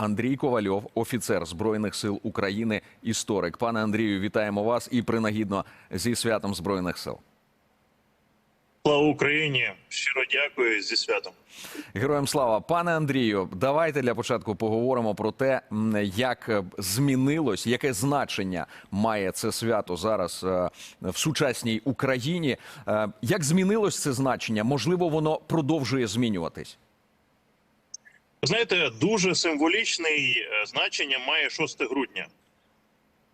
Андрій Ковальов, офіцер збройних сил України, історик. Пане Андрію, вітаємо вас і принагідно зі святом збройних сил. Слава Україні! Щиро дякую зі святом. Героям слава, пане Андрію, давайте для початку поговоримо про те, як е, змінилось, яке значення має це свято зараз е, в сучасній Україні. Е, Як змінилось це значення? Можливо, воно продовжує змінюватись. Знаєте, дуже символічний е, значення має 6 грудня,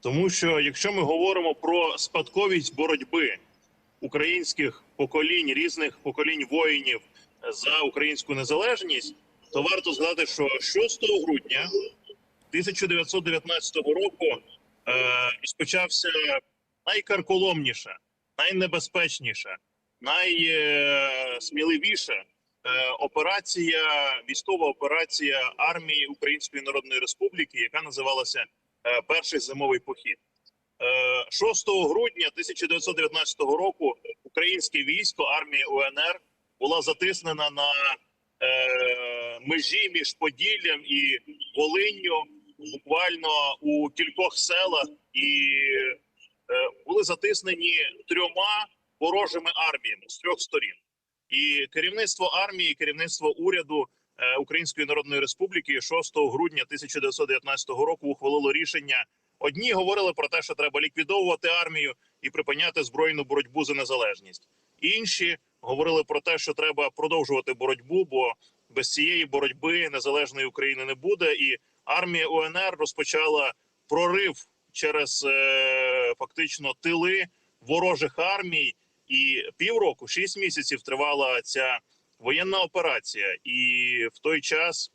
тому що якщо ми говоримо про спадковість боротьби українських поколінь, різних поколінь воїнів за українську незалежність, то варто згадати, що 6 грудня 1919 року е, розпочався найкарколомніша, найнебезпечніша, найсміливіша е, операція, військова операція армії Української Народної Республіки, яка називалася е, Перший зимовий похід. Е, 6 грудня 1919 року українське військо армії УНР була затиснена на е, межі між Поділлям і Волинню, буквально у кількох селах, і е, були затиснені трьома ворожими арміями з трьох сторін. І керівництво армії, керівництво уряду е, Української Народної Республіки 6 грудня 1919 року ухвалило рішення. Одні говорили про те, що треба ліквідовувати армію і припиняти збройну боротьбу за незалежність. Інші говорили про те, що треба продовжувати боротьбу, бо без цієї боротьби незалежної України не буде. І армія УНР розпочала прорив через е, фактично тили ворожих армій. І півроку, шість місяців тривала ця воєнна операція. І в той час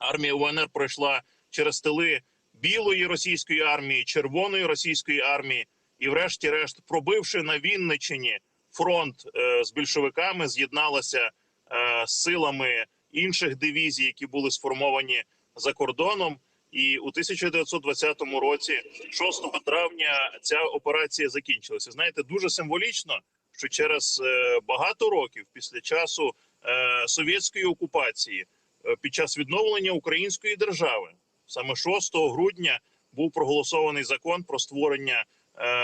армія УНР пройшла через тили білої російської армії, червоної російської армії, і, врешті-решт, пробивши на Вінниччині фронт е, з більшовиками, з'єдналася е, силами інших дивізій, які були сформовані за кордоном. І у 1920 році, 6 травня, ця операція закінчилася. Знаєте, дуже символічно, що через е, багато років після часу е, совєтської окупації, е, під час відновлення української держави, саме 6 грудня був проголосований закон про створення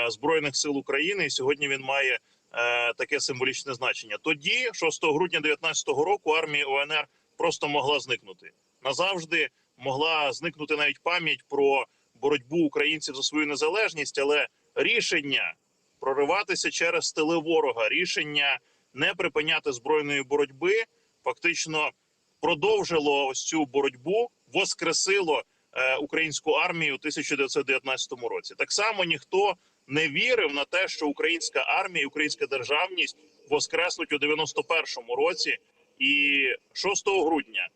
збройних сил України. І сьогодні він має таке символічне значення. Тоді, 6 грудня 19 року, армія УНР просто могла зникнути назавжди. Могла зникнути навіть пам'ять про боротьбу українців за свою незалежність, але рішення прориватися через тили ворога, рішення не припиняти збройної боротьби, фактично продовжило ось цю боротьбу, воскресило е, українську армію у 1919 році. Так само ніхто не вірив на те, що українська армія, українська державність воскреснуть у 91-му році, і 6 грудня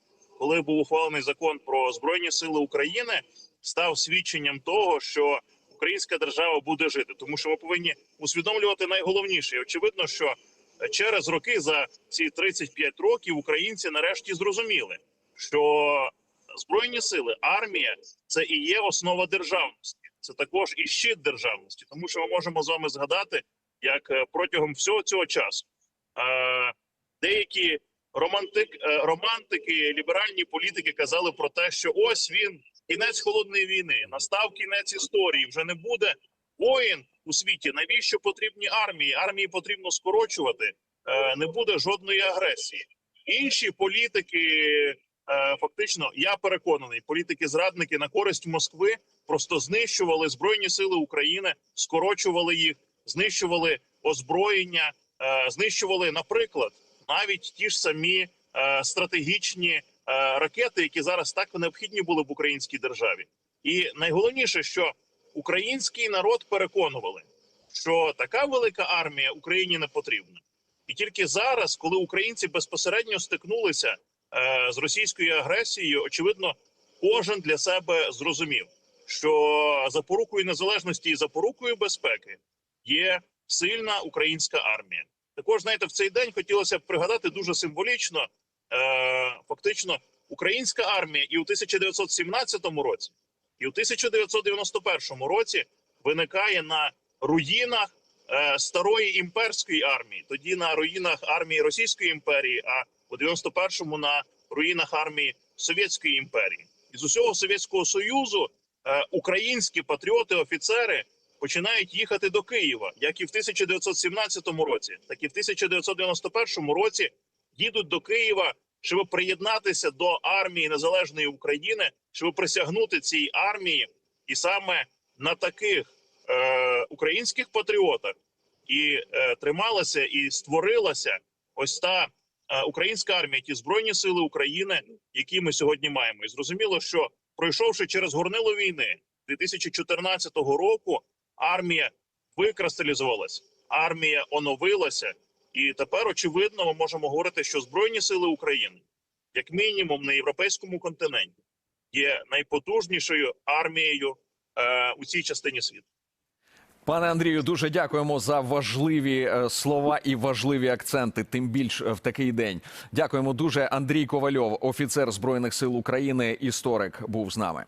коли був ухвалений закон про збройні сили України, став свідченням того, що українська держава буде жити, тому що ми повинні усвідомлювати найголовніше. І очевидно, що через роки за ці 35 років українці нарешті зрозуміли, що збройні сили, армія це і є основа державності, це також і щит державності, тому що ми можемо з вами згадати, як е, протягом всього цього часу е, деякі романтик, е, романтики, ліберальні політики казали про те, що ось він кінець холодної війни, настав кінець історії. Вже не буде воїн у світі. Навіщо потрібні армії? Армії потрібно скорочувати. е, Не буде жодної агресії. Інші політики, е, фактично, я переконаний, політики-зрадники на користь Москви просто знищували збройні сили України, скорочували їх, знищували озброєння, знищували, наприклад навіть ті ж самі е, стратегічні е, ракети, які зараз так необхідні були в українській державі. І найголовніше, що український народ переконували, що така велика армія Україні не потрібна, і тільки зараз, коли українці безпосередньо стикнулися е, з російською агресією, очевидно, кожен для себе зрозумів, що запорукою незалежності і запорукою безпеки є сильна українська армія. Також знаєте, в цей день хотілося б пригадати дуже символічно. Е, фактично, українська армія і у 1917 році, і у 1991 році виникає на руїнах е, старої імперської армії, тоді на руїнах армії Російської імперії, а у 91-му на руїнах армії Совєтської імперії. із усього Совєтського Союзу е, українські патріоти, офіцери починають їхати до Києва, як і в 1917 році, так і в 1991 році їдуть до Києва, щоб приєднатися до армії незалежної України, щоб присягнути цій армії, і саме на таких е, українських патріотах і е, трималася і створилася ось та е, українська армія, ті збройні сили України, які ми сьогодні маємо. І зрозуміло, що пройшовши через горнило війни 2014 року, армія викристалізувалась, армія оновилася, і тепер очевидно, ми можемо говорити, що збройні сили України, як мінімум на європейському континенті, є найпотужнішою армією е, у цій частині світу. Пане Андрію, дуже дякуємо за важливі е, слова і важливі акценти. Тим більш е, в такий день. Дякуємо дуже. Андрій Ковальов, офіцер збройних сил України, історик, був з нами.